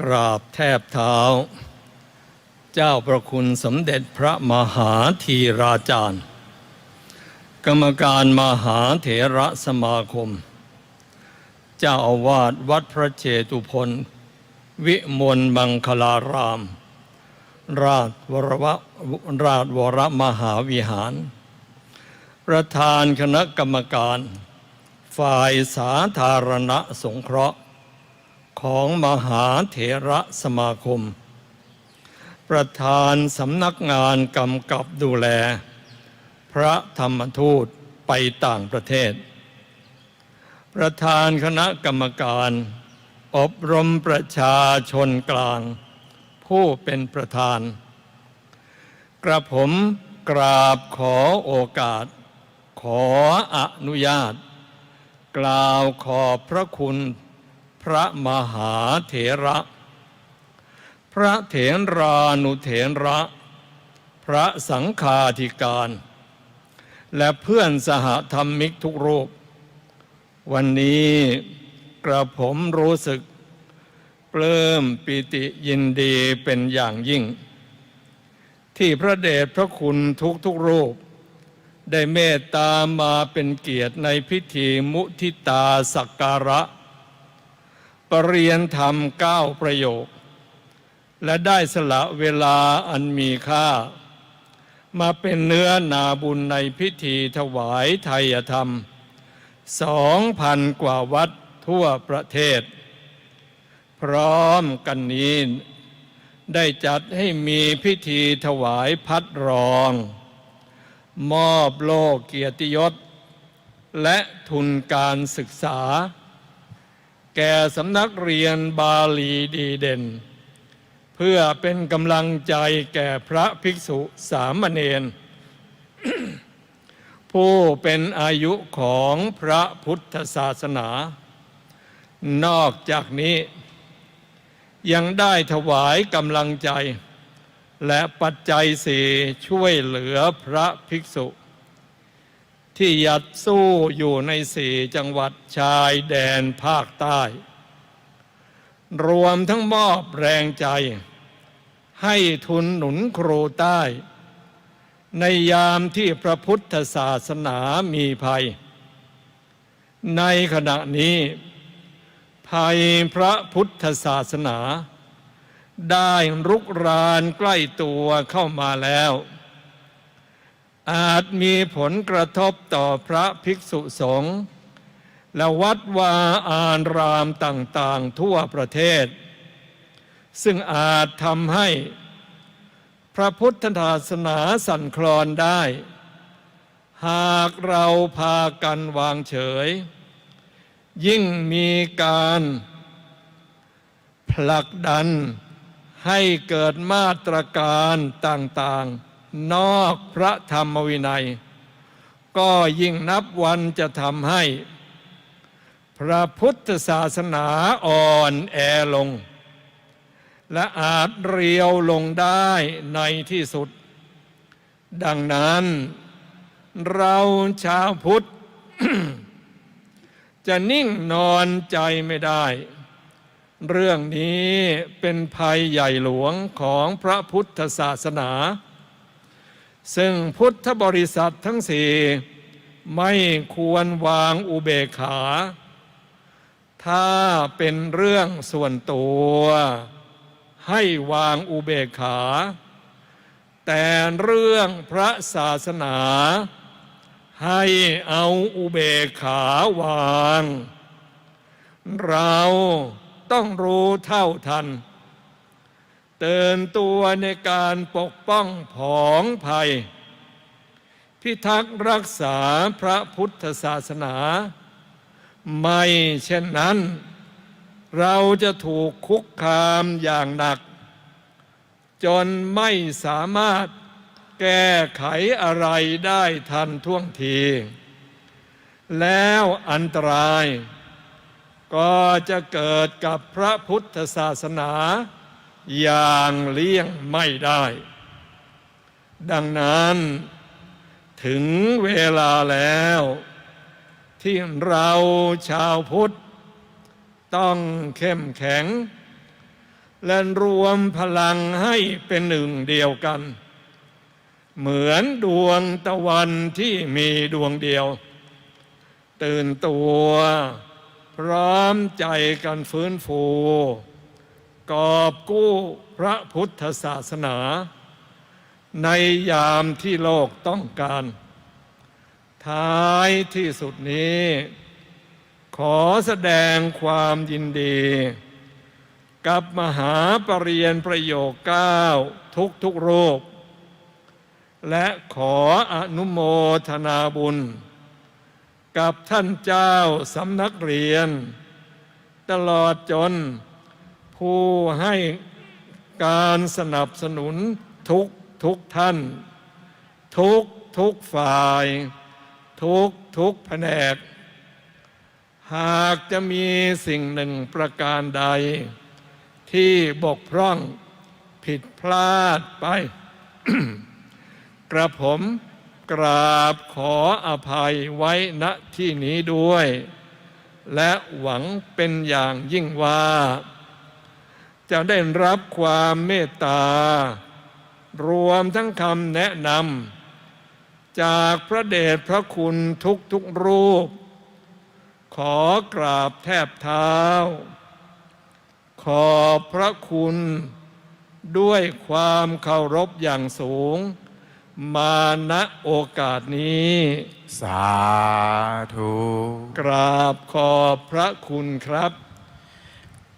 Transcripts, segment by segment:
กราบแทบเท้า เจ้าประคุณสมเด็จพระมหาธีราจารย์ กรรมการมหาเถระสมาคม เจ้าอาวาสวัดพระเจตุพนวิมลมังคลาราม ราชวรวะราชวรมหาวิหาร ประธานคณะกรรมการ ฝ่ายสาธารณสงเคราะห์ ของมหาเถระสมาคม ประธานสำนักงานกำกับดูแล พระธรรมทูตไปต่างประเทศ ประธานคณะกรรมการ อบรมประชาชนกลาง ผู้เป็นประธาน กระผมกราบขอโอกาส ขออนุญาต กล่าวขอบพระคุณ พระมหาเถระ พระเถรานุเถระ พระสังฆาธิการ และเพื่อนสหธรรมิกทุกรูป วันนี้กระผมรู้สึกปลื้มปิติยินดีเป็นอย่างยิ่ง ที่พระเดชพระคุณทุกทุกรูป ได้เมตตามาเป็นเกียรติในพิธีมุทิตาสักการะ ปรริยนธรรมเก้าประโยค และได้สละเวลาอันมีค่า มาเป็นเนื้อนาบุญในพิธีถวายไทยธรรมสองพันกว่าวัดทั่วประเทศ พร้อมกันนี้ ได้จัดให้มีพิธีถวายพัดรอง มอบโลกเกียรติยศ และทุนการศึกษา แก่สำนักเรียนบาลีดีเด่น เพื่อเป็นกำลังใจแก่พระภิกษุสามเณรผู้เป็นอายุของพระพุทธศาสนา นอกจากนี้ ยังได้ถวายกำลังใจ และปัจจัยสี่ช่วยเหลือพระภิกษุ ที่ยัดสู้อยู่ในสี่จังหวัดชายแดนภาคใต้ รวมทั้งมอบแรงใจ ให้ทุนหนุนครูใต้ ในยามที่พระพุทธศาสนามีภัย ในขณะนี้ ภัยพระพุทธศาสนา ได้รุกรานใกล้ตัวเข้ามาแล้ว อาจมีผลกระทบต่อพระภิกษุสงฆ์และวัดวาอารามต่างๆทั่วประเทศ ซึ่งอาจทำให้พระพุทธศาสนาสั่นคลอนได้ หากเราพากันวางเฉย ยิ่งมีการผลักดันให้เกิดมาตรการต่างๆ นอกพระธรรมวินัย ก็ยิ่งนับวันจะทำให้ พระพุทธศาสนาอ่อนแอลง และอาจเรียวลงได้ในที่สุด ดังนั้นเราชาวพุทธ จะนิ่งนอนใจไม่ได้ เรื่องนี้เป็นภัยใหญ่หลวงของพระพุทธศาสนา ซึ่งพุทธบริษัททั้งสี่ไม่ควรวางอุเบกขา ถ้าเป็นเรื่องส่วนตัว ให้วางอุเบกขา แต่เรื่องพระศาสนา ให้เอาอุเบกขาวาง เราต้องรู้เท่าทัน เตือนตัวในการปกป้องผองภัย พิทักษ์รักษาพระพุทธศาสนา ไม่เช่นนั้น เราจะถูกคุกคามอย่างหนัก จนไม่สามารถแก้ไขอะไรได้ทันท่วงที แล้วอันตราย ก็จะเกิดกับพระพุทธศาสนา อย่างเลี่ยงไม่ได้ ดังนั้น ถึงเวลาแล้ว ที่เราชาวพุทธ ต้องเข้มแข็ง และรวมพลังให้เป็นหนึ่งเดียวกัน เหมือนดวงตะวันที่มีดวงเดียว ตื่นตัว พร้อมใจกันฟื้นฟู กอบกู้พระพุทธศาสนา ในยามที่โลกต้องการ ท้ายที่สุดนี้ ขอแสดงความยินดี กับมหาปรริญญประโยคเก้าทุกทุกรูป และขออนุโมทนาบุญ กับท่านเจ้าสำนักเรียน ตลอดจน ผู้ให้การสนับสนุนทุกทุกท่าน ทุกทุกฝ่าย ทุกทุกแผนก หากจะมีสิ่งหนึ่งประการใด ที่บกพร่องผิดพลาดไป กระผมกราบขออภัยไว้ณที่นี้ด้วย และหวังเป็นอย่างยิ่งว่า จะได้รับความเมตตารวมทั้งคำแนะนำจากพระเดชพระคุณทุกทุกๆรูป ขอกราบแทบเท้า ขอบพระคุณด้วยความเคารพอย่างสูง มาณโอกาสนี้ สาธุ กราบขอบพระคุณครับ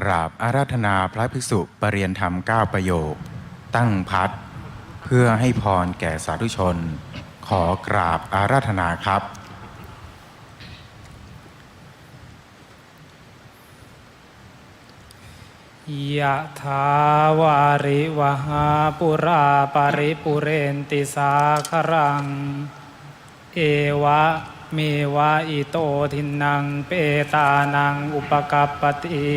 กราบอาราธนาพระภิกษุปรริยนธรรมเก้าประโยค ตั้งพัดเพื่อให้พรแก่สาธุชน ขอกราบอาราธนาครับ ยะถาวาริวหาปุราปาริปุเรนติสาครัง เอวะ มวะอิโตทินังเปตานังอุปกัปปติ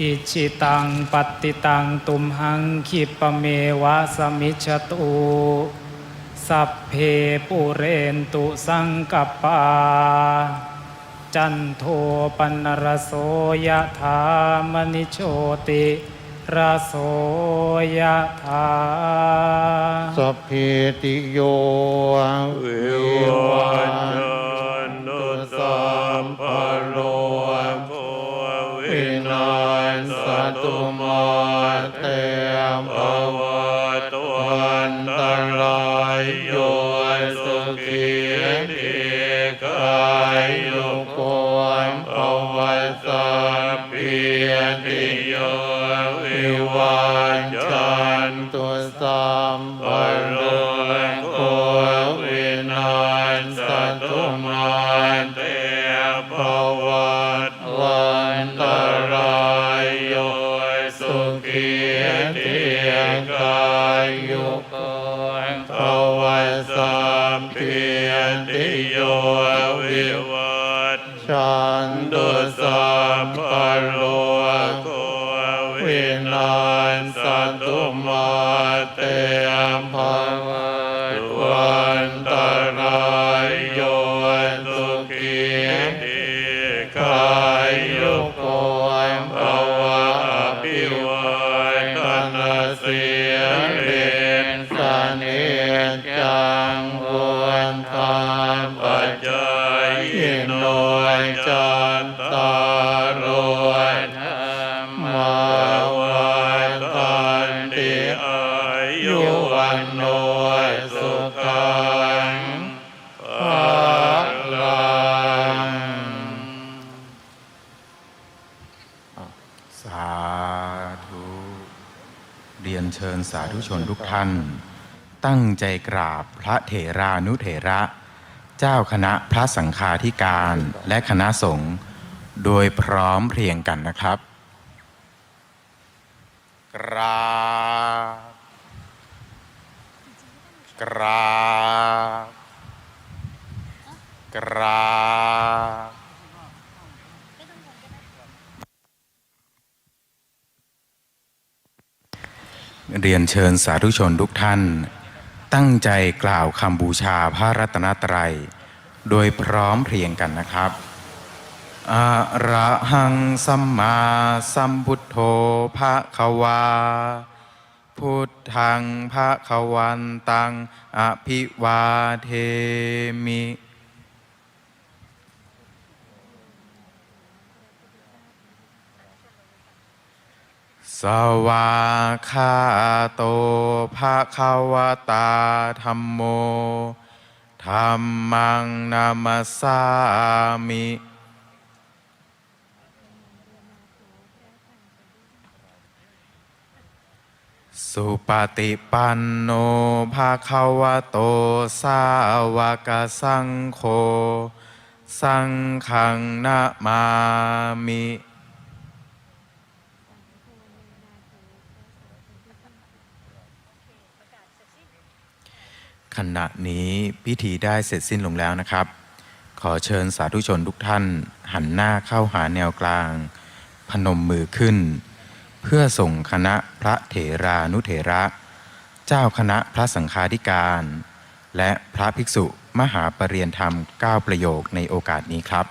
อิชิตังปฏิตังตุมหังคิปเมวะสมิจตุสัพเพปุเรนตุสังกปา จันโทปนรโสยะธามณิโชติ ระโสยะธาสัพเพติโยวิวันตุสัมภโรโควินาศตุมาเตม วินาศตุมาเตมภาวัตวันตรายโยสุขีติกายโยโกภวะอภิวาทนาสิเรนสเนจังวัาธุเรียนเชิญสาธุชนทุกท่าน ตั้งใจกราบพระเถรานุเถระ เจ้าคณะพระสังฆาธิการและคณะสงฆ์โดยพร้อมเพรียงกันนะครับ กราบกราบกราบ เรียนเชิญสาธุชนทุกท่าน ตั้งใจกล่าวคำบูชาพระรัตนตรัย โดยพร้อมเพรียงกันนะครับอะระหังสัมมาสัมพุทโธภะควา พุทธังภะควันตังอภิวาเทมิ สวาคาโตภะคะวตาธรรมโมธรรมังนามัสามิสุปฏิปันโนภาคะวะโต สาวกสังโฆ สังฆังนามามิ ขณะนี้พิธีได้เสร็จสิ้นลงแล้วนะครับ ขอเชิญสาธุชนทุกท่าน หันหน้าเข้าหาแนวกลาง พนมมือขึ้น เพื่อส่งคณะพระเถรานุเถระ เจ้าคณะพระสังฆาธิการ และพระภิกษุมหาปรริยนธรรม 9 ประโยคในโอกาสนี้ครับ